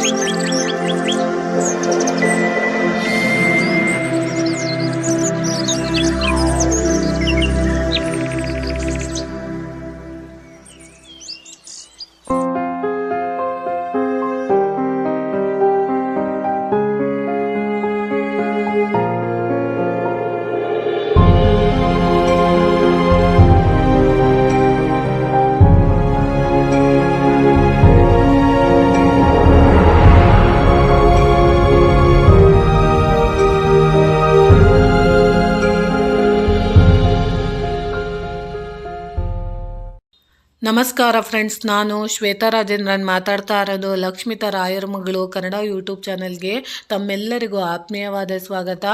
Música ನಮಸ್ಕಾರ ಫ್ರೆಂಡ್ಸ್, ನಾನು ಶ್ವೇತಾ ರಾಜೇಂದ್ರನ್ ಮಾತಾಡ್ತಾ ಇರೋದು ಲಕ್ಷ್ಮಿತಾ ರಾಯರ ಮಗಳು ಕನ್ನಡ ಯೂಟ್ಯೂಬ್ ಚಾನಲ್ಗೆ. ತಮ್ಮೆಲ್ಲರಿಗೂ ಆತ್ಮೀಯವಾದ ಸ್ವಾಗತ.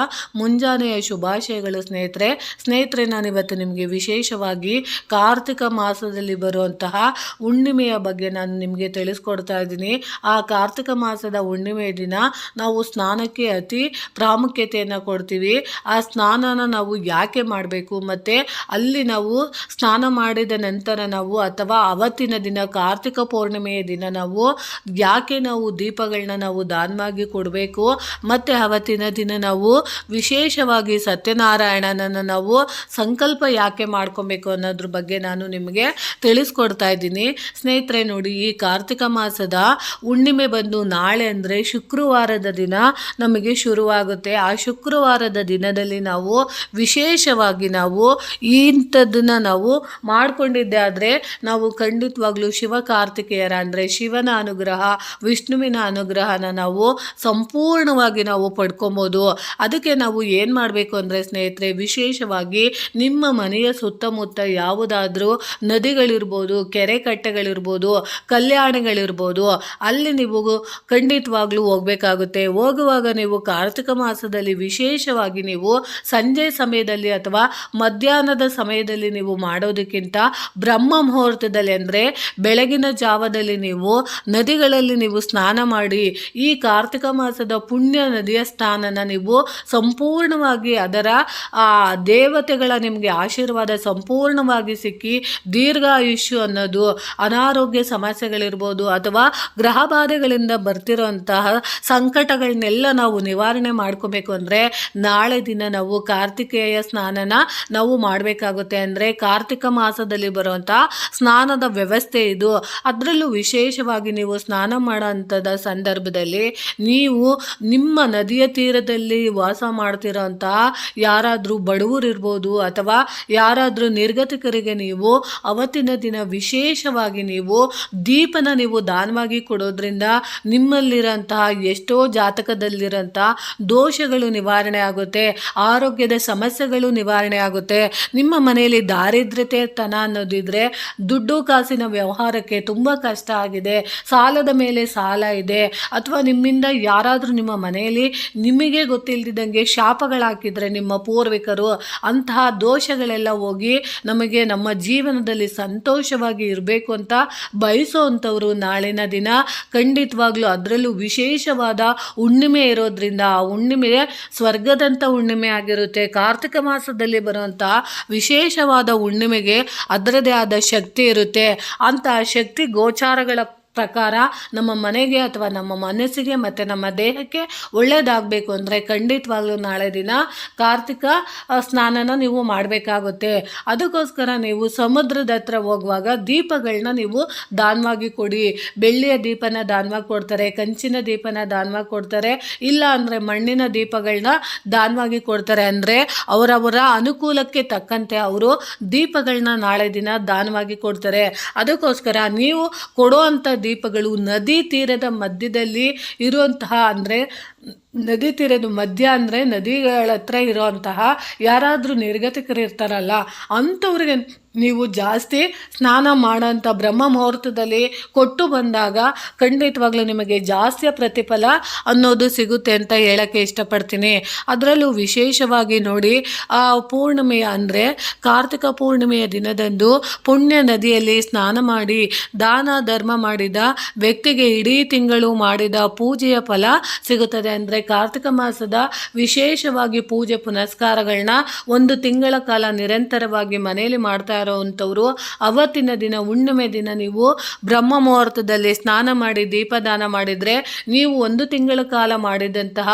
ಮುಂಜಾನೆಯ ಶುಭಾಶಯಗಳು ಸ್ನೇಹಿತರೆ. ಸ್ನೇಹಿತರೆ, ನಾನಿವತ್ತು ನಿಮಗೆ ವಿಶೇಷವಾಗಿ ಕಾರ್ತಿಕ ಮಾಸದಲ್ಲಿ ಬರುವಂತಹ ಹುಣ್ಣಿಮೆಯ ಬಗ್ಗೆ ನಾನು ನಿಮಗೆ ತಿಳಿಸ್ಕೊಡ್ತಾ ಇದ್ದೀನಿ. ಆ ಕಾರ್ತಿಕ ಮಾಸದ ಹುಣ್ಣಿಮೆಯ ದಿನ ನಾವು ಸ್ನಾನಕ್ಕೆ ಅತಿ ಪ್ರಾಮುಖ್ಯತೆಯನ್ನು ಕೊಡ್ತೀವಿ. ಆ ಸ್ನಾನನ ನಾವು ಯಾಕೆ ಮಾಡಬೇಕು? ಮತ್ತು ಅಲ್ಲಿ ನಾವು ಸ್ನಾನ ಮಾಡಿದ ನಂತರ ನಾವು ಅಥವಾ ಅವತ್ತಿನ ದಿನ, ಕಾರ್ತಿಕ ಪೌರ್ಣಿಮೆಯ ದಿನ ನಾವು ಯಾಕೆ ನಾವು ದೀಪಗಳನ್ನ ನಾವು ದಾನವಾಗಿ ಕೊಡಬೇಕು? ಮತ್ತು ಅವತ್ತಿನ ದಿನ ನಾವು ವಿಶೇಷವಾಗಿ ಸತ್ಯನಾರಾಯಣನನ್ನು ನಾವು ಸಂಕಲ್ಪ ಯಾಕೆ ಮಾಡ್ಕೊಬೇಕು ಅನ್ನೋದ್ರ ಬಗ್ಗೆ ನಾನು ನಿಮಗೆ ತಿಳಿಸ್ಕೊಡ್ತಾ ಇದ್ದೀನಿ. ಸ್ನೇಹಿತರೆ ನೋಡಿ, ಈ ಕಾರ್ತಿಕ ಮಾಸದ ಹುಣ್ಣಿಮೆ ಬಂದು ನಾಳೆ ಅಂದರೆ ಶುಕ್ರವಾರದ ದಿನ ನಮಗೆ ಶುರುವಾಗುತ್ತೆ. ಆ ಶುಕ್ರವಾರದ ದಿನದಲ್ಲಿ ನಾವು ವಿಶೇಷವಾಗಿ ನಾವು ಇಂಥದ್ದನ್ನು ನಾವು ಮಾಡಿಕೊಂಡಿದ್ದೆ ಆದರೆ ನಾವು ಖಂಡಿತವಾಗ್ಲೂ ಶಿವ ಕಾರ್ತಿಕೇಯರ ಅಂದರೆ ಶಿವನ ಅನುಗ್ರಹ, ವಿಷ್ಣುವಿನ ಅನುಗ್ರಹನ ನಾವು ಸಂಪೂರ್ಣವಾಗಿ ನಾವು ಪಡ್ಕೊಬೋದು. ಅದಕ್ಕೆ ನಾವು ಏನು ಮಾಡಬೇಕು ಅಂದರೆ ಸ್ನೇಹಿತರೆ, ವಿಶೇಷವಾಗಿ ನಿಮ್ಮ ಮನೆಯ ಸುತ್ತಮುತ್ತ ಯಾವುದಾದ್ರೂ ನದಿಗಳಿರ್ಬೋದು, ಕೆರೆ ಕಟ್ಟೆಗಳಿರ್ಬೋದು, ಕಲ್ಯಾಣಗಳಿರ್ಬೋದು, ಅಲ್ಲಿ ನೀವು ಖಂಡಿತವಾಗ್ಲೂ ಹೋಗಬೇಕಾಗುತ್ತೆ. ಹೋಗುವಾಗ ನೀವು ಕಾರ್ತಿಕ ಮಾಸದಲ್ಲಿ ವಿಶೇಷವಾಗಿ ನೀವು ಸಂಜೆ ಸಮಯದಲ್ಲಿ ಅಥವಾ ಮಧ್ಯಾಹ್ನದ ಸಮಯದಲ್ಲಿ ನೀವು ಮಾಡೋದಕ್ಕಿಂತ ಬ್ರಹ್ಮ ಮುಹೂರ್ತದಲ್ಲಿ ಅಂದರೆ ಬೆಳಗಿನ ಜಾವದಲ್ಲಿ ನೀವು ನದಿಗಳಲ್ಲಿ ನೀವು ಸ್ನಾನ ಮಾಡಿ, ಈ ಕಾರ್ತಿಕ ಮಾಸದ ಪುಣ್ಯ ನದಿಯ ಸ್ನಾನನ ನೀವು ಸಂಪೂರ್ಣವಾಗಿ ಅದರ ದೇವತೆಗಳ ನಿಮಗೆ ಆಶೀರ್ವಾದ ಸಂಪೂರ್ಣವಾಗಿ ಸಿಕ್ಕಿ ದೀರ್ಘಾಯುಷ್ಯು ಅನ್ನೋದು, ಅನಾರೋಗ್ಯ ಸಮಸ್ಯೆಗಳಿರ್ಬೋದು ಅಥವಾ ಗ್ರಹ ಬಾಧೆಗಳಿಂದ ಬರ್ತಿರೋಂತಹ ಸಂಕಟಗಳನ್ನೆಲ್ಲ ನಾವು ನಿವಾರಣೆ ಮಾಡ್ಕೋಬೇಕು ಅಂದರೆ ನಾಳೆ ದಿನ ನಾವು ಕಾರ್ತಿಕೇಯ ಸ್ನಾನನ ನಾವು ಮಾಡಬೇಕಾಗುತ್ತೆ. ಅಂದರೆ ಕಾರ್ತಿಕ ಮಾಸದಲ್ಲಿ ಬರುವಂಥ ಸ್ನಾನದ ವ್ಯವಸ್ಥೆ ಇದು. ಅದರಲ್ಲೂ ವಿಶೇಷವಾಗಿ ನೀವು ಸ್ನಾನ ಮಾಡೋಂಥದ ಸಂದರ್ಭದಲ್ಲಿ ನೀವು ನಿಮ್ಮ ನದಿಯ ತೀರದಲ್ಲಿ ವಾಸ ಮಾಡ್ತಿರೋಂತಹ ಯಾರಾದರೂ ಬಡವರಿರ್ಬೋದು ಅಥವಾ ಯಾರಾದರೂ ನಿರ್ಗತಿಕರಿಗೆ ನೀವು ಅವತ್ತಿನ ದಿನ ವಿಶೇಷವಾಗಿ ನೀವು ದೀಪನ ನೀವು ದಾನವಾಗಿ ಕೊಡೋದ್ರಿಂದ ನಿಮ್ಮಲ್ಲಿರೋಂತಹ ಎಷ್ಟೋ ಜಾತಕದಲ್ಲಿರೋಂಥ ದೋಷಗಳು ನಿವಾರಣೆ ಆಗುತ್ತೆ. ಆರೋಗ್ಯದ ಸಮಸ್ಯೆಗಳು ನಿವಾರಣೆ ಆಗುತ್ತೆ. ನಿಮ್ಮ ಮನೆಯಲ್ಲಿ ದಾರಿದ್ರ್ಯತೆತನ ಅನ್ನೋದಿದ್ರೆ ದುಡ್ಡು ಕಾಸಿನ ವ್ಯವಹಾರಕ್ಕೆ ತುಂಬ ಕಷ್ಟ ಆಗಿದೆ. ಸಾಲದ ಮೇಲೆ ಸಾಲ ಇದೆ. ಅಥವಾ ನಿಮ್ಮಿಂದ ಯಾರಾದರೂ ನಿಮ್ಮ ಮನೆಯಲ್ಲಿ ನಿಮಗೆ ಗೊತ್ತಿಲ್ಲದಿದ್ದಂಗೆ ಶಾಪಗಳಾಕಿದರೆ ನಿಮ್ಮ ಪೂರ್ವಿಕರು ಅಂತಹ ದೋಷಗಳೆಲ್ಲ ಹೋಗಿ ನಮಗೆ ನಮ್ಮ ಜೀವನದಲ್ಲಿ ಸಂತೋಷವಾಗಿ ಇರಬೇಕು ಅಂತ ಬಯಸೋವಂಥವ್ರು ನಾಳಿನ ದಿನ. ಖಂಡಿತವಾಗ್ಲೂ ಅದರಲ್ಲೂ ವಿಶೇಷವಾದ ಹುಣ್ಣಿಮೆ ಇರೋದ್ರಿಂದ ಆ ಹುಣ್ಣಿಮೆ ಸ್ವರ್ಗದಂಥ ಹುಣ್ಣಿಮೆ ಆಗಿರುತ್ತೆ. ಕಾರ್ತಿಕ ಮಾಸದಲ್ಲಿ ಬರುವಂಥ ವಿಶೇಷವಾದ ಹುಣ್ಣಿಮೆಗೆ ಅದರದೇ ಆದ ಶಕ್ತಿ ಇರುತ್ತೆ ಅಂತಹ ಶಕ್ತಿ ಗೋಚಾರಗಳ ಪ್ರಕಾರ ನಮ್ಮ ಮನೆಗೆ ಅಥವಾ ನಮ್ಮ ಮನಸ್ಸಿಗೆ ಮತ್ತು ನಮ್ಮ ದೇಹಕ್ಕೆ ಒಳ್ಳೆಯದಾಗಬೇಕು ಅಂದರೆ ಖಂಡಿತವಾಗ್ಲೂ ನಾಳೆ ದಿನ ಕಾರ್ತಿಕ ಸ್ನಾನನ ನೀವು ಮಾಡಬೇಕಾಗುತ್ತೆ. ಅದಕ್ಕೋಸ್ಕರ ನೀವು ಸಮುದ್ರದ ಹತ್ರ ಹೋಗುವಾಗ ದೀಪಗಳನ್ನ ನೀವು ದಾನವಾಗಿ ಕೊಡಿ. ಬೆಳ್ಳಿಯ ದೀಪನ ದಾನವಾಗಿ ಕೊಡ್ತಾರೆ, ಕಂಚಿನ ದೀಪನ ದಾನವಾಗಿ ಕೊಡ್ತಾರೆ, ಇಲ್ಲ ಅಂದರೆ ಮಣ್ಣಿನ ದೀಪಗಳನ್ನ ದಾನವಾಗಿ ಕೊಡ್ತಾರೆ ಅಂದರೆ ಅವರವರ ಅನುಕೂಲಕ್ಕೆ ತಕ್ಕಂತೆ ಅವರು ದೀಪಗಳನ್ನ ನಾಳೆ ದಿನ ದಾನವಾಗಿ ಕೊಡ್ತಾರೆ. ಅದಕ್ಕೋಸ್ಕರ ನೀವು ಕೊಡುವಂಥ ದೀಪಗಳು ನದಿ ತೀರದ ಮಧ್ಯದಲ್ಲಿ ಇರುವಂತಹ ಅಂದರೆ ನದಿ ತೀರದ ಮಧ್ಯ ಅಂದರೆ ನದಿಗಳ ಹತ್ರ ಇರೋವಂತಹ ಯಾರಾದರೂ ನಿರ್ಗತಿಕರಿರ್ತಾರಲ್ಲ, ಅಂಥವ್ರಿಗೆ ನೀವು ಜಾಸ್ತಿ ಸ್ನಾನ ಮಾಡೋಂಥ ಬ್ರಹ್ಮ ಮುಹೂರ್ತದಲ್ಲಿ ಕೊಟ್ಟು ಬಂದಾಗ ಖಂಡಿತವಾಗ್ಲೂ ನಿಮಗೆ ಜಾಸ್ತಿಯ ಪ್ರತಿಫಲ ಅನ್ನೋದು ಸಿಗುತ್ತೆ ಅಂತ ಹೇಳೋಕ್ಕೆ ಇಷ್ಟಪಡ್ತೀನಿ. ಅದರಲ್ಲೂ ವಿಶೇಷವಾಗಿ ನೋಡಿ, ಆ ಪೂರ್ಣಿಮೆಯ ಅಂದರೆ ಕಾರ್ತಿಕ ಪೂರ್ಣಿಮೆಯ ದಿನದಂದು ಪುಣ್ಯ ನದಿಯಲ್ಲಿ ಸ್ನಾನ ಮಾಡಿ, ದಾನ, ಧರ್ಮ ಮಾಡಿದ ವ್ಯಕ್ತಿಗೆ ಇಡೀ ತಿಂಗಳು ಮಾಡಿದ ಪೂಜೆಯ ಫಲ ಸಿಗುತ್ತದೆ. ಅಂದರೆ ಕಾರ್ತಿಕ ಮಾಸದ ವಿಶೇಷವಾಗಿ ಪೂಜೆ ಪುನಸ್ಕಾರಗಳನ್ನ ಒಂದು ತಿಂಗಳ ಕಾಲ ನಿರಂತರವಾಗಿ ಮನೆಯಲ್ಲಿ ಮಾಡ್ತಾ ಇರೋವಂಥವ್ರು ಅವತ್ತಿನ ದಿನ, ಹುಣ್ಣಿಮೆ ದಿನ ನೀವು ಬ್ರಹ್ಮ ಮುಹೂರ್ತದಲ್ಲಿ ಸ್ನಾನ ಮಾಡಿ, ದೀಪದಾನ ಮಾಡಿದರೆ ನೀವು ಒಂದು ತಿಂಗಳ ಕಾಲ ಮಾಡಿದಂತಹ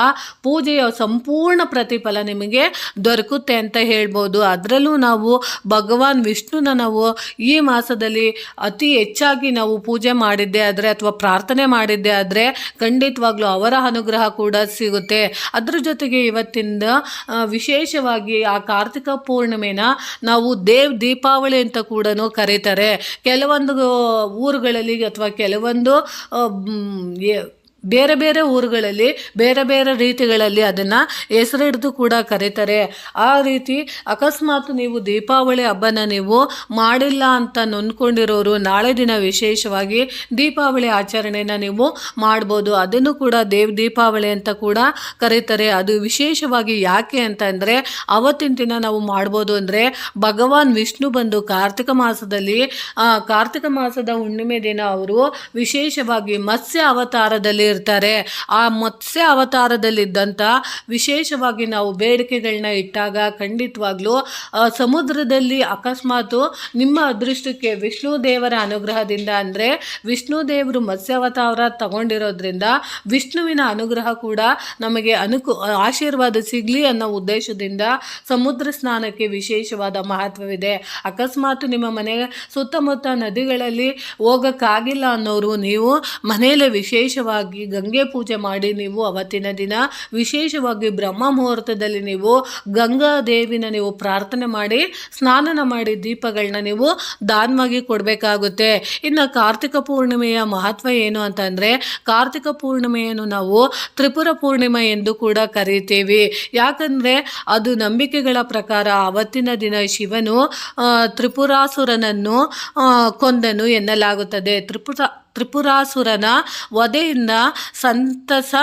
ಪೂಜೆಯ ಸಂಪೂರ್ಣ ಪ್ರತಿಫಲ ನಿಮಗೆ ದೊರಕುತ್ತೆ ಅಂತ ಹೇಳ್ಬೋದು. ಅದರಲ್ಲೂ ನಾವು ಭಗವಾನ್ ವಿಷ್ಣುನ ನಾವು ಈ ಮಾಸದಲ್ಲಿ ಅತಿ ಹೆಚ್ಚಾಗಿ ನಾವು ಪೂಜೆ ಮಾಡಿದ್ದೆ ಆದರೆ ಅಥವಾ ಪ್ರಾರ್ಥನೆ ಮಾಡಿದ್ದೆ ಆದರೆ ಖಂಡಿತವಾಗ್ಲೂ ಅವರ ಅನುಗ್ರಹ ಕೂಡ ಸಿಗುತ್ತೆ. ಅದ್ರ ಜೊತೆಗೆ ಇವತ್ತಿಂದ ವಿಶೇಷವಾಗಿ ಆ ಕಾರ್ತಿಕ ಪೂರ್ಣಿಮೆನ ನಾವು ದೇವ್ ದೀಪಾವಳಿ ಅಂತ ಕೂಡ ಕರೀತಾರೆ. ಕೆಲವೊಂದು ಊರುಗಳಲ್ಲಿ ಅಥವಾ ಕೆಲವೊಂದು ಬೇರೆ ಬೇರೆ ಊರುಗಳಲ್ಲಿ, ಬೇರೆ ಬೇರೆ ರೀತಿಗಳಲ್ಲಿ ಅದನ್ನು ಹೆಸರಿಡ್ದು ಕೂಡ ಕರೀತಾರೆ. ಆ ರೀತಿ ಅಕಸ್ಮಾತ್ ನೀವು ದೀಪಾವಳಿ ಹಬ್ಬನ ನೀವು ಮಾಡಿಲ್ಲ ಅಂತ ನೊಂದ್ಕೊಂಡಿರೋರು ನಾಳೆ ದಿನ ವಿಶೇಷವಾಗಿ ದೀಪಾವಳಿ ಆಚರಣೆಯನ್ನು ನೀವು ಮಾಡ್ಬೋದು. ಅದನ್ನು ಕೂಡ ದೇವ್ ದೀಪಾವಳಿ ಅಂತ ಕೂಡ ಕರೀತಾರೆ. ಅದು ವಿಶೇಷವಾಗಿ ಯಾಕೆ ಅಂತ ಅಂದರೆ, ಅವತ್ತಿನ ದಿನ ನಾವು ಮಾಡ್ಬೋದು ಅಂದರೆ ಭಗವಾನ್ ವಿಷ್ಣು ಬಂದು ಕಾರ್ತಿಕ ಮಾಸದಲ್ಲಿ ಕಾರ್ತಿಕ ಮಾಸದ ಹುಣ್ಣಿಮೆ ದಿನ ಅವರು ವಿಶೇಷವಾಗಿ ಮತ್ಸ್ಯ ಅವತಾರದಲ್ಲಿ ಇರ್ತಾರೆ. ಆ ಮತ್ಸ್ಯ ಅವತಾರದಲ್ಲಿದ್ದಂಥ ವಿಶೇಷವಾಗಿ ನಾವು ಬೇಡಿಕೆಗಳನ್ನ ಇಟ್ಟಾಗ ಖಂಡಿತವಾಗ್ಲೂ ಸಮುದ್ರದಲ್ಲಿ ಅಕಸ್ಮಾತು ನಿಮ್ಮ ಅದೃಷ್ಟಕ್ಕೆ ವಿಷ್ಣು ದೇವರ ಅನುಗ್ರಹದಿಂದ ಅಂದರೆ ವಿಷ್ಣು ದೇವರು ಮತ್ಸ್ಯಾವತಾರ ತಗೊಂಡಿರೋದ್ರಿಂದ ವಿಷ್ಣುವಿನ ಅನುಗ್ರಹ ಕೂಡ ನಮಗೆ ಅನುಕು, ಆಶೀರ್ವಾದ ಸಿಗಲಿ ಅನ್ನೋ ಉದ್ದೇಶದಿಂದ ಸಮುದ್ರ ಸ್ನಾನಕ್ಕೆ ವಿಶೇಷವಾದ ಮಹತ್ವವಿದೆ. ಅಕಸ್ಮಾತ್ ನಿಮ್ಮ ಮನೆ ಸುತ್ತಮುತ್ತ ನದಿಗಳಲ್ಲಿ ಹೋಗೋಕ್ಕಾಗಿಲ್ಲ ಅನ್ನೋರು ನೀವು ಮನೆಯಲ್ಲೇ ವಿಶೇಷವಾಗಿ ಗಂಗೆ ಪೂಜೆ ಮಾಡಿ ನೀವು ಅವತ್ತಿನ ದಿನ, ವಿಶೇಷವಾಗಿ ಬ್ರಹ್ಮ ಮುಹೂರ್ತದಲ್ಲಿ ನೀವು ಗಂಗಾ ದೇವಿನ ನೀವು ಪ್ರಾರ್ಥನೆ ಮಾಡಿ, ಸ್ನಾನನ ಮಾಡಿ ದೀಪಗಳನ್ನ ನೀವು ದಾನವಾಗಿ ಕೊಡಬೇಕಾಗುತ್ತೆ. ಇನ್ನು ಕಾರ್ತಿಕ ಪೂರ್ಣಿಮೆಯ ಮಹತ್ವ ಏನು ಅಂತಂದರೆ ಕಾರ್ತಿಕ ಪೂರ್ಣಿಮೆಯನ್ನು ನಾವು ತ್ರಿಪುರ ಪೂರ್ಣಿಮೆ ಎಂದು ಕೂಡ ಕರೀತೀವಿ. ಯಾಕಂದರೆ, ಅದು ನಂಬಿಕೆಗಳ ಪ್ರಕಾರ ಅವತ್ತಿನ ದಿನ ಶಿವನು ತ್ರಿಪುರಾಸುರನನ್ನು ಕೊಂದನು ಎನ್ನಲಾಗುತ್ತದೆ. ತ್ರಿಪುರ, ತ್ರಿಪುರಾಸುರನ ವಧೆಯಿಂದ ಸಂತಸ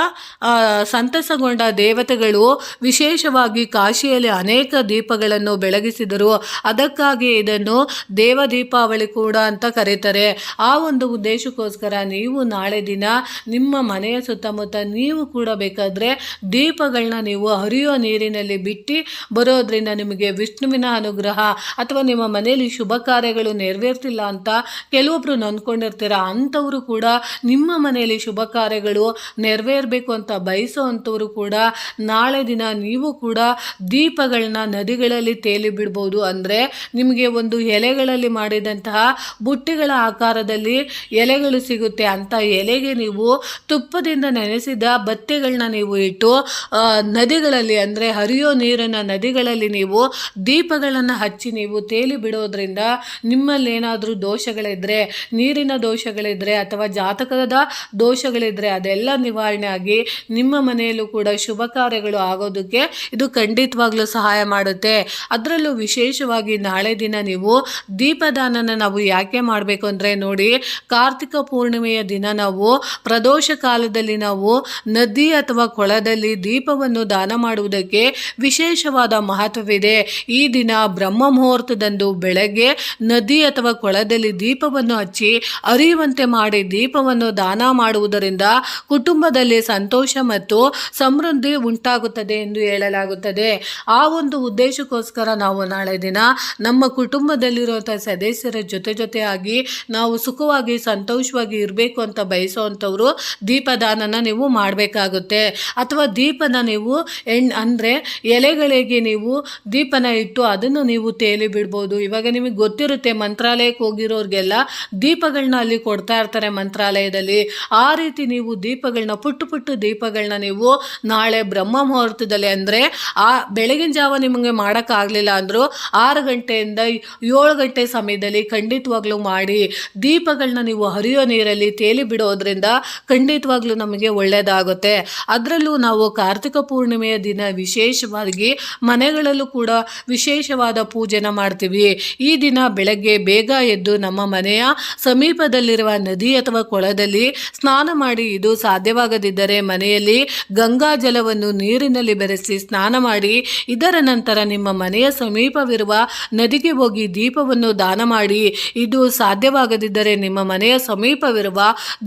ಸಂತಸಗೊಂಡ ದೇವತೆಗಳು ವಿಶೇಷವಾಗಿ ಕಾಶಿಯಲ್ಲಿ ಅನೇಕ ದೀಪಗಳನ್ನು ಬೆಳಗಿಸಿದರು. ಅದಕ್ಕಾಗಿ ಇದನ್ನು ದೇವ ದೀಪಾವಳಿ ಕೂಡ ಅಂತ ಕರೀತಾರೆ. ಆ ಒಂದು ಉದ್ದೇಶಕ್ಕೋಸ್ಕರ ನೀವು ನಾಳೆ ದಿನ ನಿಮ್ಮ ಮನೆಯ ಸುತ್ತಮುತ್ತ ನೀವು ಕೂಡ ಬೇಕಾದರೆ ದೀಪಗಳನ್ನ ನೀವು ಹರಿಯೋ ನೀರಿನಲ್ಲಿ ಬಿಟ್ಟು ಬರೋದ್ರಿಂದ ನಿಮಗೆ ವಿಷ್ಣುವಿನ ಅನುಗ್ರಹ ಅಥವಾ ನಿಮ್ಮ ಮನೆಯಲ್ಲಿ ಶುಭ ಕಾರ್ಯಗಳು ನೆರವೇರ್ತಿಲ್ಲ ಅಂತ ಕೆಲವೊಬ್ರು ನೊಂದ್ಕೊಂಡಿರ್ತೀರ, ಅಂಥವರು ಕೂಡ ನಿಮ್ಮ ಮನೆಯಲ್ಲಿ ಶುಭ ಕಾರ್ಯಗಳು ನೆರವೇರಬೇಕು ಅಂತ ಬಯಸುವಂಥವರು ಕೂಡ ನಾಳೆ ದಿನ ನೀವು ಕೂಡ ದೀಪಗಳನ್ನ ನದಿಗಳಲ್ಲಿ ತೇಲಿ ಬಿಡ್ಬೋದು. ಅಂದರೆ ನಿಮಗೆ ಒಂದು ಎಲೆಗಳಲ್ಲಿ ಮಾಡಿದಂತಹ ಬುಟ್ಟಿಗಳ ಆಕಾರದಲ್ಲಿ ಎಲೆಗಳು ಸಿಗುತ್ತೆ ಅಂಥ ಎಲೆಗೆ ನೀವು ತುಪ್ಪದಿಂದ ನೆನೆಸಿದ ಬತ್ತೆಗಳನ್ನ ನೀವು ಇಟ್ಟು ನದಿಗಳಲ್ಲಿ ಅಂದರೆ ಹರಿಯೋ ನೀರಿನ ನದಿಗಳಲ್ಲಿ ನೀವು ದೀಪಗಳನ್ನು ಹಚ್ಚಿ ನೀವು ತೇಲಿ ಬಿಡೋದ್ರಿಂದ ನಿಮ್ಮಲ್ಲಿ ಏನಾದರೂ ದೋಷಗಳಿದ್ದರೆ ನೀರಿನ ದೋಷಗಳಿದ್ದರೆ ಅಥವಾ ಜಾತಕದ ದೋಷಗಳಿದ್ದರೆ ಅದೆಲ್ಲ ನಿವಾರಣೆ ಆಗಿ ನಿಮ್ಮ ಮನೆಯಲ್ಲೂ ಕೂಡ ಶುಭ ಕಾರ್ಯಗಳು ಆಗೋದಕ್ಕೆ ಇದು ಖಂಡಿತವಾಗ್ಲೂ ಸಹಾಯ ಮಾಡುತ್ತೆ. ಅದರಲ್ಲೂ ವಿಶೇಷವಾಗಿ ನಾಳೆ ದಿನ ನೀವು ದೀಪದಾನನ ನಾವು ಯಾಕೆ ಮಾಡಬೇಕು ಅಂದರೆ ನೋಡಿ, ಕಾರ್ತಿಕ ಪೂರ್ಣಿಮೆಯ ದಿನ ನಾವು ಪ್ರದೋಷ ಕಾಲದಲ್ಲಿ ನಾವು ನದಿ ಅಥವಾ ಕೊಳದಲ್ಲಿ ದೀಪವನ್ನು ದಾನ ಮಾಡುವುದಕ್ಕೆ ವಿಶೇಷವಾದ ಮಹತ್ವವಿದೆ. ಈ ದಿನ ಬ್ರಹ್ಮ ಮುಹೂರ್ತದಂದು ಬೆಳಗ್ಗೆ ನದಿ ಅಥವಾ ಕೊಳದಲ್ಲಿ ದೀಪವನ್ನು ಹಚ್ಚಿ, ಅರಿಯುವಂತೆ ಮಾಡಿ ದೀಪವನ್ನು ದಾನ ಮಾಡುವುದರಿಂದ ಕುಟುಂಬದಲ್ಲಿ ಸಂತೋಷ ಮತ್ತು ಸಮೃದ್ಧಿ ಉಂಟಾಗುತ್ತದೆ ಎಂದು ಹೇಳಲಾಗುತ್ತದೆ. ಆ ಒಂದು ಉದ್ದೇಶಕ್ಕೋಸ್ಕರ ನಾವು ನಾಳೆ ದಿನ ನಮ್ಮ ಕುಟುಂಬದಲ್ಲಿರುವಂಥ ಸದಸ್ಯರ ಜೊತೆ ಜೊತೆಯಾಗಿ ನಾವು ಸುಖವಾಗಿ ಸಂತೋಷವಾಗಿ ಇರಬೇಕು ಅಂತ ಬಯಸೋವಂಥವ್ರು ದೀಪದಾನನ ನೀವು ಮಾಡಬೇಕಾಗುತ್ತೆ. ಅಥವಾ ದೀಪನ ನೀವು ಎಣ್ ಅಂದರೆ ಎಲೆಗಳಿಗೆ ನೀವು ದೀಪನ ಇಟ್ಟು ಅದನ್ನು ನೀವು ತೇಲಿ ಬಿಡ್ಬೋದು. ಇವಾಗ ನಿಮಗೆ ಗೊತ್ತಿರುತ್ತೆ ಮಂತ್ರಾಲಯಕ್ಕೆ ಹೋಗಿರೋರಿಗೆಲ್ಲ ದೀಪಗಳನ್ನ ಅಲ್ಲಿ ಕೊಡ್ತಾ ಇರ್ತಾರೆ ಮಂತ್ರಾಲಯದಲ್ಲಿ. ಆ ರೀತಿ ನೀವು ದೀಪಗಳನ್ನ ಪುಟ್ಟು ಪುಟ್ಟು ದೀಪಗಳನ್ನ ನೀವು ನಾಳೆ ಬ್ರಹ್ಮ ಮುಹೂರ್ತದಲ್ಲಿ ಅಂದರೆ ಆ ಬೆಳಗಿನ ಜಾವ ನಿಮಗೆ ಮಾಡೋಕ್ಕಾಗಲಿಲ್ಲ ಅಂದರೂ ಆರು ಗಂಟೆಯಿಂದ ಏಳು ಗಂಟೆ ಸಮಯದಲ್ಲಿ ಖಂಡಿತವಾಗ್ಲೂ ಮಾಡಿ ದೀಪಗಳನ್ನ ನೀವು ಹರಿಯೋ ನೀರಲ್ಲಿ ತೇಲಿ ಬಿಡೋದ್ರಿಂದ ಖಂಡಿತವಾಗ್ಲೂ ನಮಗೆ ಒಳ್ಳೆಯದಾಗುತ್ತೆ ಅದರಲ್ಲೂ ನಾವು ಕಾರ್ತಿಕ ಪೂರ್ಣಿಮೆಯ ದಿನ ವಿಶೇಷವಾಗಿ ಮನೆಗಳಲ್ಲೂ ಕೂಡ ವಿಶೇಷವಾದ ಪೂಜೆನ ಮಾಡ್ತೀವಿ. ಈ ದಿನ ಬೆಳಗ್ಗೆ ಬೇಗ ಎದ್ದು ನಮ್ಮ ಮನೆಯ ಸಮೀಪದಲ್ಲಿರುವ ನದಿ ಅಥವಾ ಕೊಳದಲ್ಲಿ ಸ್ನಾನ ಮಾಡಿ ಇದು ಸಾಧ್ಯವಾಗದಿದ್ದರೆ ಮನೆಯಲ್ಲಿ ಗಂಗಾ ಜಲವನ್ನು ನೀರಿನಲ್ಲಿ ಬೆರೆಸಿ ಸ್ನಾನ ಮಾಡಿ, ಇದರ ನಂತರ ನಿಮ್ಮ ಮನೆಯ ಸಮೀಪವಿರುವ ನದಿಗೆ ಹೋಗಿ ದೀಪವನ್ನು ದಾನ ಮಾಡಿ. ಇದು ಸಾಧ್ಯವಾಗದಿದ್ದರೆ ನಿಮ್ಮ ಮನೆಯ ಸಮೀಪವಿರುವ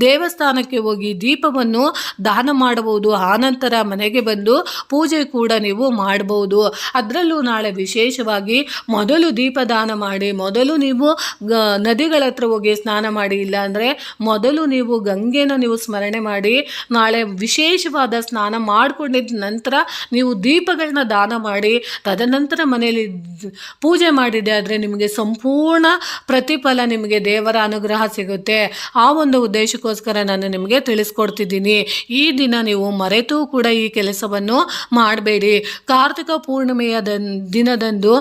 ದೇವಸ್ಥಾನಕ್ಕೆ ಹೋಗಿ ದೀಪವನ್ನು ದಾನ ಮಾಡಬಹುದು. ಆನಂತರ ಮನೆಗೆ ಬಂದು ಪೂಜೆ ಕೂಡ ನೀವು ಮಾಡಬಹುದು. ಅದರಲ್ಲೂ ನಾಳೆ ವಿಶೇಷವಾಗಿ ಮೊದಲು ದೀಪ ದಾನ ಮಾಡಿ, ಮೊದಲು ನೀವು ನದಿಗಳ ಹತ್ರ ಹೋಗಿ ಸ್ನಾನ ಮಾಡಿ, ಇಲ್ಲಾಂದರೆ ಮೊದಲು ನೀವು ಗಂಗೆನ ನೀವು ಸ್ಮರಣೆ ಮಾಡಿ, ನಾಳೆ ವಿಶೇಷವಾದ ಸ್ನಾನ ಮಾಡಿಕೊಂಡಿದ್ದ ನಂತರ ನೀವು ದೀಪಗಳನ್ನ ದಾನ ಮಾಡಿ, ತದನಂತರ ಮನೆಯಲ್ಲಿ ಪೂಜೆ ಮಾಡಿದೆ ಆದರೆ ನಿಮಗೆ ಸಂಪೂರ್ಣ ಪ್ರತಿಫಲ ನಿಮಗೆ ದೇವರ ಅನುಗ್ರಹ ಸಿಗುತ್ತೆ. ಆ ಒಂದು ಉದ್ದೇಶಕ್ಕೋಸ್ಕರ ನಾನು ನಿಮಗೆ ತಿಳಿಸ್ಕೊಡ್ತಿದ್ದೀನಿ. ಈ ದಿನ ನೀವು ಮರೆತು ಕೂಡ ಈ ಕೆಲಸವನ್ನು ಮಾಡಬೇಡಿ. ಕಾರ್ತಿಕ ಪೂರ್ಣಿಮೆಯ ದಿನದಂದು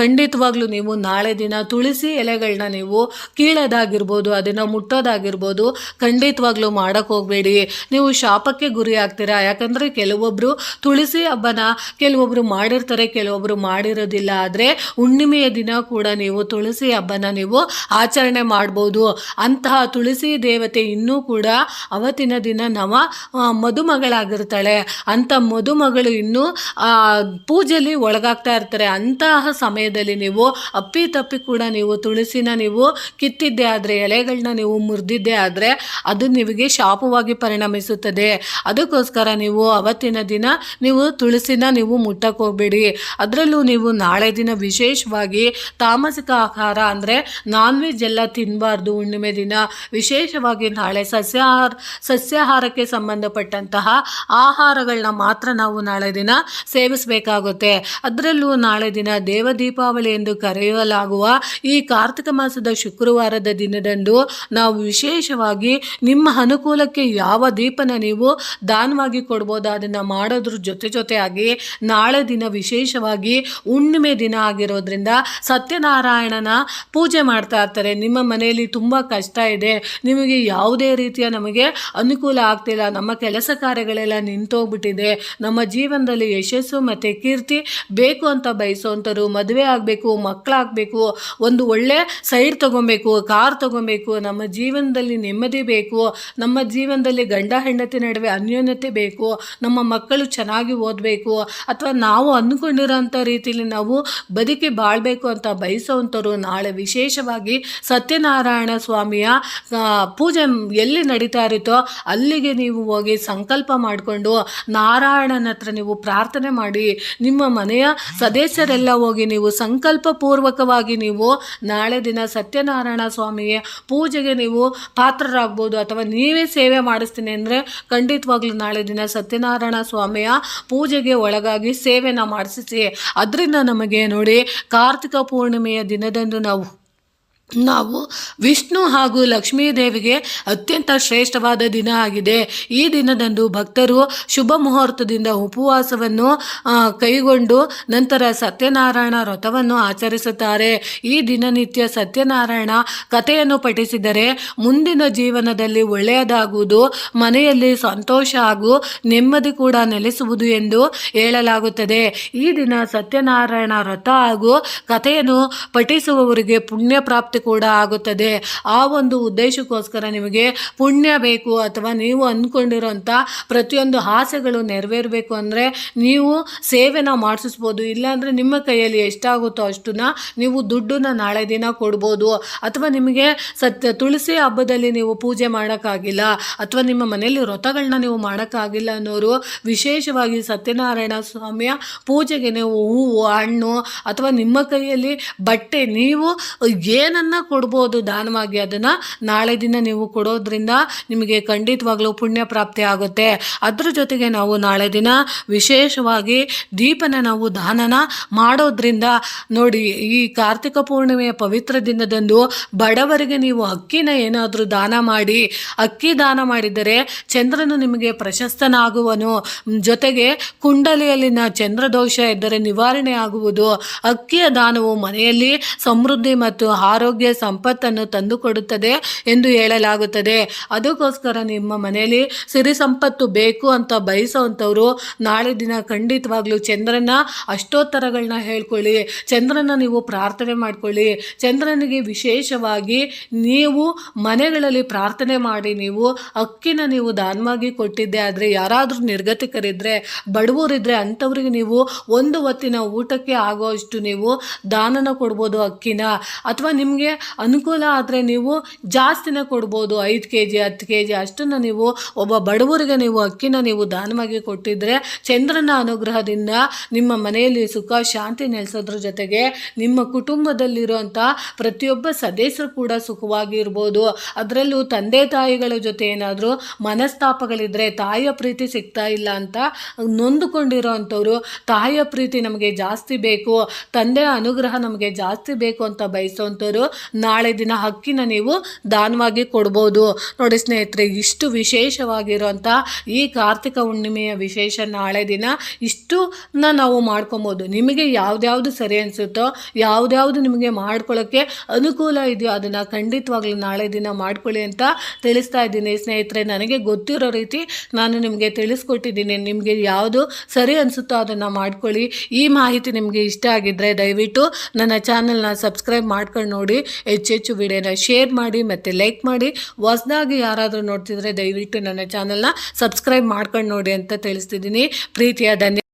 ಖಂಡಿತವಾಗ್ಲೂ ನೀವು ನಾಳೆ ದಿನ ತುಳಸಿ ಎಲೆಗಳನ್ನ ನೀವು ಕೀಳೋದಾಗಿರ್ಬೋದು, ಅದನ್ನು ಮುಟ್ಟೋದಾಗಿರ್ಬೋದು, ಖಂಡಿತವಾಗ್ಲೂ ಮಾಡೋಕ್ಕೆ ಹೋಗಬೇಡಿ. ನೀವು ಶಾಪಕ್ಕೆ ಗುರಿ ಆಗ್ತೀರಾ? ಯಾಕಂದ್ರೆ ಕೆಲವೊಬ್ಬರು ತುಳಸಿ ಹಬ್ಬನ ಕೆಲವೊಬ್ಬರು ಮಾಡಿರ್ತಾರೆ ಕೆಲವೊಬ್ಬರು ಮಾಡಿರೋದಿಲ್ಲ. ಆದರೆ ಹುಣ್ಣಿಮೆಯ ದಿನ ಕೂಡ ನೀವು ತುಳಸಿ ಹಬ್ಬನ ನೀವು ಆಚರಣೆ ಮಾಡ್ಬೋದು. ಅಂತಹ ತುಳಸಿ ದೇವತೆ ಇನ್ನೂ ಕೂಡ ಅವತ್ತಿನ ದಿನ ನವ ಮದುಮಗಳಾಗಿರ್ತಾಳೆ. ಅಂತ ಮದುಮಗಳು ಇನ್ನೂ ಪೂಜೆಯಲ್ಲಿ ಒಳಗಾಗ್ತಾ ಇರ್ತಾರೆ. ಅಂತಹ ಸಮಯದಲ್ಲಿ ನೀವು ಅಪ್ಪಿ ತಪ್ಪಿ ಕೂಡ ನೀವು ತುಳಸಿನ ನೀವು ಕಿತ್ತಿದ್ದೆ ಆದರೆ ಎಲೆಗಳನ್ನ ನೀವು ಮುರಿದಿದ್ದೆ ಆದರೆ, ಅದು ನಿಮಗೆ ಶಾಪವಾಗಿ ಪರಿಣಮಿಸುತ್ತದೆ. ಅದಕ್ಕೋಸ್ಕರ ನೀವು ಅವತ್ತಿನ ದಿನ ನೀವು ತುಳಸಿನ ನೀವು ಮುಟ್ಟಕ್ಕೆ ಹೋಗಬೇಡಿ. ಅದರಲ್ಲೂ ನೀವು ನಾಳೆ ದಿನ ವಿಶೇಷವಾಗಿ ತಾಮಸಿಕ ಆಹಾರ ಅಂದರೆ ನಾನ್ ವೆಜ್ ಎಲ್ಲ ತಿನ್ನಬಾರ್ದು ಹುಣ್ಣಿಮೆ ದಿನ. ವಿಶೇಷವಾಗಿ ನಾಳೆ ಸಸ್ಯಾಹಾರ, ಸಸ್ಯಾಹಾರಕ್ಕೆ ಸಂಬಂಧಪಟ್ಟಂತಹ ಆಹಾರಗಳನ್ನ ಮಾತ್ರ ನಾವು ನಾಳೆ ದಿನ ಸೇವಿಸಬೇಕಾಗುತ್ತೆ. ಅದರಲ್ಲೂ ನಾಳೆ ದಿನ ದೇವ ದೀಪಾವಳಿ ಎಂದು ಕರೆಯಲಾಗುವ ಈ ಕಾರ್ತಿಕ ಮಾಸದ ಶುಕ್ರವಾರದ ದಿನದಂದು ನಾವು ವಿಶೇಷವಾಗಿ ನಿಮ್ಮ ಅನುಕೂಲಕ್ಕೆ ಯಾವ ದೀಪನ ನೀವು ದಾನವಾಗಿ ಕೊಡ್ಬೋದು ಅದನ್ನು ಮಾಡೋದ್ರ ಜೊತೆ ಜೊತೆಯಾಗಿ ನಾಳೆ ದಿನ ವಿಶೇಷವಾಗಿ ಹುಣ್ಣಿಮೆ ದಿನ ಆಗಿರೋದ್ರಿಂದ ಸತ್ಯನಾರಾಯಣನ ಪೂಜೆ ಮಾಡ್ತಾ ಇರ್ತಾರೆ. ನಿಮ್ಮ ಮನೆಯಲ್ಲಿ ತುಂಬ ಕಷ್ಟ ಇದೆ. ನಿಮಗೆ ಯಾವುದೇ ರೀತಿಯ ನಮಗೆ ಅನುಕೂಲ ಆಗ್ತಿಲ್ಲ. ನಮ್ಮ ಕೆಲಸ ಕಾರ್ಯಗಳೆಲ್ಲ ನಿಂತೋಗ್ಬಿಟ್ಟಿದೆ. ನಮ್ಮ ಜೀವನದಲ್ಲಿ ಯಶಸ್ಸು ಮತ್ತು ಕೀರ್ತಿ ಬೇಕು ಅಂತ ಬಯಸೋವಂಥವ್ರು ಮದುವೆ ಆಗಬೇಕು, ಮಕ್ಕಳಾಗಬೇಕು, ಒಂದು ಒಳ್ಳೆ ಸೈಡ್ ತೊಗೊಬೇಕು, ಕಾರ್ ತೊಗೊಬೇಕು, ನಮ್ಮ ಜೀವನದಲ್ಲಿ ನೆಮ್ಮದಿ ಬೇಕು, ನಮ್ಮ ಜೀವನದಲ್ಲಿ ಗಂಡ ಹೆಂಡತಿ ನಡುವೆ ಅನ್ಯೋನ್ಯತೆ ಬೇಕು, ನಮ್ಮ ಮಕ್ಕಳು ಚೆನ್ನಾಗಿ ಓದಬೇಕು, ಅಥವಾ ನಾವು ಅಂದ್ಕೊಂಡಿರೋಂಥ ರೀತಿಯಲ್ಲಿ ನಾವು ಬದುಕಿ ಬಾಳಬೇಕು ಅಂತ ಬಯಸೋವಂಥವ್ರು ನಾಳೆ ವಿಶೇಷವಾಗಿ ಸತ್ಯನಾರಾಯಣ ಸ್ವಾಮಿಯ ಪೂಜೆ ಎಲ್ಲಿ ನಡೀತಾ ಇರುತ್ತೋ ಅಲ್ಲಿಗೆ ನೀವು ಹೋಗಿ ಸಂಕಲ್ಪ ಮಾಡಿಕೊಂಡು ನಾರಾಯಣನ ಹತ್ರ ನೀವು ಪ್ರಾರ್ಥನೆ ಮಾಡಿ, ನಿಮ್ಮ ಮನೆಯ ಸದಸ್ಯರೆಲ್ಲ ಹೋಗಿ ನೀವು ಸಂಕಲ್ಪ ಪೂರ್ವಕವಾಗಿ ನೀವು ನಾಳೆ ದಿನ ಸತ್ಯನಾರಾಯಣ ಸ್ವಾಮಿಯ ಪೂಜೆಗೆ ನೀವು ಪಾತ್ರರಾಗ್ಬೋದು, ಅಥವಾ ನೀವೇ ಸೇವೆ ಮಾಡಿಸ್ತೀನಿ ಅಂದರೆ ಖಂಡಿತವಾಗ್ಲೂ ನಾಳೆ ದಿನ ಸತ್ಯನಾರಾಯಣ ಸ್ವಾಮಿಯ ಪೂಜೆಗೆ ಒಳಗಾಗಿ ಸೇವೆನ ಮಾಡಿಸಿ ಅದರಿಂದ ನಮಗೆ ನೋಡಿ ಕಾರ್ತಿಕ ಪೂರ್ಣಿಮೆಯ ದಿನದಂದು ನಾವು ನಾವು ವಿಷ್ಣು ಹಾಗೂ ಲಕ್ಷ್ಮೀ ದೇವಿಗೆ ಅತ್ಯಂತ ಶ್ರೇಷ್ಠವಾದ ದಿನ ಆಗಿದೆ. ಈ ದಿನದಂದು ಭಕ್ತರು ಶುಭ ಮುಹೂರ್ತದಿಂದ ಉಪವಾಸವನ್ನು ಕೈಗೊಂಡು ನಂತರ ಸತ್ಯನಾರಾಯಣ ವ್ರತವನ್ನು ಆಚರಿಸುತ್ತಾರೆ. ಈ ದಿನನಿತ್ಯ ಸತ್ಯನಾರಾಯಣ ಕಥೆಯನ್ನು ಪಠಿಸಿದರೆ ಮುಂದಿನ ಜೀವನದಲ್ಲಿ ಒಳ್ಳೆಯದಾಗುವುದು, ಮನೆಯಲ್ಲಿ ಸಂತೋಷ ಹಾಗೂ ನೆಮ್ಮದಿ ಕೂಡ ನೆಲೆಸುವುದು ಎಂದು ಹೇಳಲಾಗುತ್ತದೆ. ಈ ದಿನ ಸತ್ಯನಾರಾಯಣ ವ್ರತ ಹಾಗೂ ಕಥೆಯನ್ನು ಪಠಿಸುವವರಿಗೆ ಪುಣ್ಯ ಪ್ರಾಪ್ತಿ ಕೂಡ ಆಗುತ್ತದೆ. ಆ ಒಂದು ಉದ್ದೇಶಕ್ಕೋಸ್ಕರ ನಿಮಗೆ ಪುಣ್ಯ ಬೇಕು ಅಥವಾ ನೀವು ಅಂದ್ಕೊಂಡಿರೋಂಥ ಪ್ರತಿಯೊಂದು ಆಸೆಗಳು ನೆರವೇರಬೇಕು ಅಂದರೆ ನೀವು ಸೇವೆನ ಮಾಡಿಸ್ಬೋದು. ಇಲ್ಲಾಂದರೆ ನಿಮ್ಮ ಕೈಯಲ್ಲಿ ಎಷ್ಟಾಗುತ್ತೋ ಅಷ್ಟನ್ನ ನೀವು ದುಡ್ಡನ್ನ ನಾಳೆ ದಿನ ಕೊಡ್ಬೋದು. ಅಥವಾ ನಿಮಗೆ ಸತ್ಯ ತುಳಸಿ ಹಬ್ಬದಲ್ಲಿ ನೀವು ಪೂಜೆ ಮಾಡೋಕ್ಕಾಗಿಲ್ಲ, ಅಥವಾ ನಿಮ್ಮ ಮನೆಯಲ್ಲಿ ವ್ರತಗಳನ್ನ ನೀವು ಮಾಡೋಕ್ಕಾಗಿಲ್ಲ ಅನ್ನೋರು ವಿಶೇಷವಾಗಿ ಸತ್ಯನಾರಾಯಣ ಸ್ವಾಮಿಯ ಪೂಜೆಗೆ ನೀವು ಹೂವು, ಹಣ್ಣು ಅಥವಾ ನಿಮ್ಮ ಕೈಯಲ್ಲಿ ಬಟ್ಟೆ, ನೀವು ಏನನ್ನ ಕೊಡ್ಬೋದು ದಾನವಾಗಿ, ಅದನ್ನು ನಾಳೆ ದಿನ ನೀವು ಕೊಡೋದ್ರಿಂದ ನಿಮಗೆ ಖಂಡಿತವಾಗ್ಲೂ ಪುಣ್ಯ ಪ್ರಾಪ್ತಿ ಆಗುತ್ತೆ. ಅದ್ರ ಜೊತೆಗೆ ನಾವು ನಾಳೆ ದಿನ ವಿಶೇಷವಾಗಿ ದೀಪನ ನಾವು ದಾನನ ಮಾಡೋದ್ರಿಂದ ನೋಡಿ, ಈ ಕಾರ್ತಿಕ ಪೂರ್ಣಿಮೆಯ ಪವಿತ್ರ ದಿನದಂದು ಬಡವರಿಗೆ ನೀವು ಅಕ್ಕಿನ ಏನಾದರೂ ದಾನ ಮಾಡಿ, ಅಕ್ಕಿ ದಾನ ಮಾಡಿದರೆ ಚಂದ್ರನು ನಿಮಗೆ ಪ್ರಶಸ್ತನಾಗುವನು. ಜೊತೆಗೆ ಕುಂಡಲಿಯಲ್ಲಿನ ಚಂದ್ರದೋಷ ಇದ್ದರೆ ನಿವಾರಣೆ ಆಗುವುದು. ಅಕ್ಕಿಯ ದಾನವು ಮನೆಯಲ್ಲಿ ಸಮೃದ್ಧಿ ಮತ್ತು ಆರೋಗ್ಯ ಆರೋಗ್ಯ ಸಂಪತ್ತನ್ನು ತಂದುಕೊಡುತ್ತದೆ ಎಂದು ಹೇಳಲಾಗುತ್ತದೆ. ಅದಕ್ಕೋಸ್ಕರ ನಿಮ್ಮ ಮನೆಯಲ್ಲಿ ಸಿರಿ ಸಂಪತ್ತು ಬೇಕು ಅಂತ ಬಯಸೋವಂಥವ್ರು ನಾಳೆ ದಿನ ಖಂಡಿತವಾಗ್ಲೂ ಚಂದ್ರನ ಅಷ್ಟೋತ್ತರಗಳನ್ನ ಹೇಳ್ಕೊಳ್ಳಿ. ಚಂದ್ರನ ನೀವು ಪ್ರಾರ್ಥನೆ ಮಾಡ್ಕೊಳ್ಳಿ. ಚಂದ್ರನಿಗೆ ವಿಶೇಷವಾಗಿ ನೀವು ಮನೆಗಳಲ್ಲಿ ಪ್ರಾರ್ಥನೆ ಮಾಡಿ ನೀವು ಅಕ್ಕಿನ ನೀವು ದಾನವಾಗಿ ಕೊಟ್ಟಿದ್ದೆ. ಆದರೆ ಯಾರಾದರೂ ನಿರ್ಗತಿಕರಿದ್ದರೆ ಬಡವರಿದ್ದರೆ ಅಂಥವ್ರಿಗೆ ನೀವು ಒಂದು ಹೊತ್ತಿನ ಊಟಕ್ಕೆ ಆಗೋಷ್ಟು ನೀವು ದಾನನ ಕೊಡ್ಬೋದು ಅಕ್ಕಿನ ಅಥವಾ ನಿಮಗೆ ಅನುಕೂಲ ಆದರೆ ನೀವು ಜಾಸ್ತಿನೇ ಕೊಡ್ಬೋದು. ಐದು ಕೆ ಜಿ ಹತ್ತು ಕೆ ಜಿ ಅಷ್ಟನ್ನು ನೀವು ಒಬ್ಬ ಬಡವರಿಗೆ ನೀವು ಅಕ್ಕಿನ ನೀವು ದಾನವಾಗಿ ಕೊಟ್ಟಿದ್ದರೆ ಚಂದ್ರನ ಅನುಗ್ರಹದಿಂದ ನಿಮ್ಮ ಮನೆಯಲ್ಲಿ ಸುಖ, ಶಾಂತಿ ನೆಲೆಸೋದ್ರ ಜೊತೆಗೆ ನಿಮ್ಮ ಕುಟುಂಬದಲ್ಲಿರುವಂಥ ಪ್ರತಿಯೊಬ್ಬ ಸದಸ್ಯರು ಕೂಡ ಸುಖವಾಗಿ ಇರ್ಬೋದು ಅದರಲ್ಲೂ ತಂದೆ ತಾಯಿಗಳ ಜೊತೆ ಏನಾದರೂ ಮನಸ್ತಾಪಗಳಿದ್ದರೆ ತಾಯಿಯ ಪ್ರೀತಿ ಸಿಗ್ತಾ ಇಲ್ಲ ಅಂತ ನೊಂದುಕೊಂಡಿರೋ ಅಂಥವ್ರು ತಾಯಿಯ ಪ್ರೀತಿ ನಮಗೆ ಜಾಸ್ತಿ ಬೇಕು, ತಂದೆಯ ಅನುಗ್ರಹ ನಮಗೆ ಜಾಸ್ತಿ ಬೇಕು ಅಂತ ಬಯಸೋವಂಥವ್ರು ನಾಳೆ ದಿನ ಹಕ್ಕಿನ ನೀವು ದಾನವಾಗಿ ಕೊಡ್ಬೋದು. ನೋಡಿ ಸ್ನೇಹಿತರೆ, ಇಷ್ಟು ವಿಶೇಷವಾಗಿರುವಂಥ ಈ ಕಾರ್ತಿಕ ಹುಣ್ಣಿಮೆಯ ವಿಶೇಷ ನಾಳೆ ದಿನ ಇಷ್ಟನ್ನ ನಾವು ಮಾಡ್ಕೊಬೋದು. ನಿಮಗೆ ಯಾವುದ್ಯಾವ್ದು ಸರಿ ಅನಿಸುತ್ತೋ, ಯಾವುದ್ಯಾವ್ದು ನಿಮಗೆ ಮಾಡ್ಕೊಳ್ಳೋಕ್ಕೆ ಅನುಕೂಲ ಇದೆಯೋ ಅದನ್ನು ಖಂಡಿತವಾಗ್ಲೂ ನಾಳೆ ದಿನ ಮಾಡ್ಕೊಳ್ಳಿ ಅಂತ ತಿಳಿಸ್ತಾ ಇದ್ದೀನಿ. ಸ್ನೇಹಿತರೆ, ನನಗೆ ಗೊತ್ತಿರೋ ರೀತಿ ನಾನು ನಿಮಗೆ ತಿಳಿಸ್ಕೊಟ್ಟಿದ್ದೀನಿ. ನಿಮಗೆ ಯಾವುದು ಸರಿ ಅನಿಸುತ್ತೋ ಅದನ್ನು ಮಾಡ್ಕೊಳ್ಳಿ. ಈ ಮಾಹಿತಿ ನಿಮಗೆ ಇಷ್ಟ ಆಗಿದ್ದರೆ ದಯವಿಟ್ಟು ನನ್ನ ಚಾನಲ್ನ ಸಬ್ಸ್ಕ್ರೈಬ್ ಮಾಡ್ಕೊಂಡು ನೋಡಿ. ಹೆಚ್ಚೆಚ್ಚು ವಿಡಿಯೋನ ಶೇರ್ ಮಾಡಿ ಮತ್ತು ಲೈಕ್ ಮಾಡಿ. ಹೊಸದಾಗಿ ಯಾರಾದರೂ ನೋಡ್ತಿದ್ರೆ ದಯವಿಟ್ಟು ನನ್ನ ಚಾನಲ್ನ ಸಬ್ಸ್ಕ್ರೈಬ್ ಮಾಡ್ಕೊಂಡು ನೋಡಿ ಅಂತ ತಿಳಿಸ್ತಿದ್ದೀನಿ. ಪ್ರೀತಿಯ ಧನ್ಯ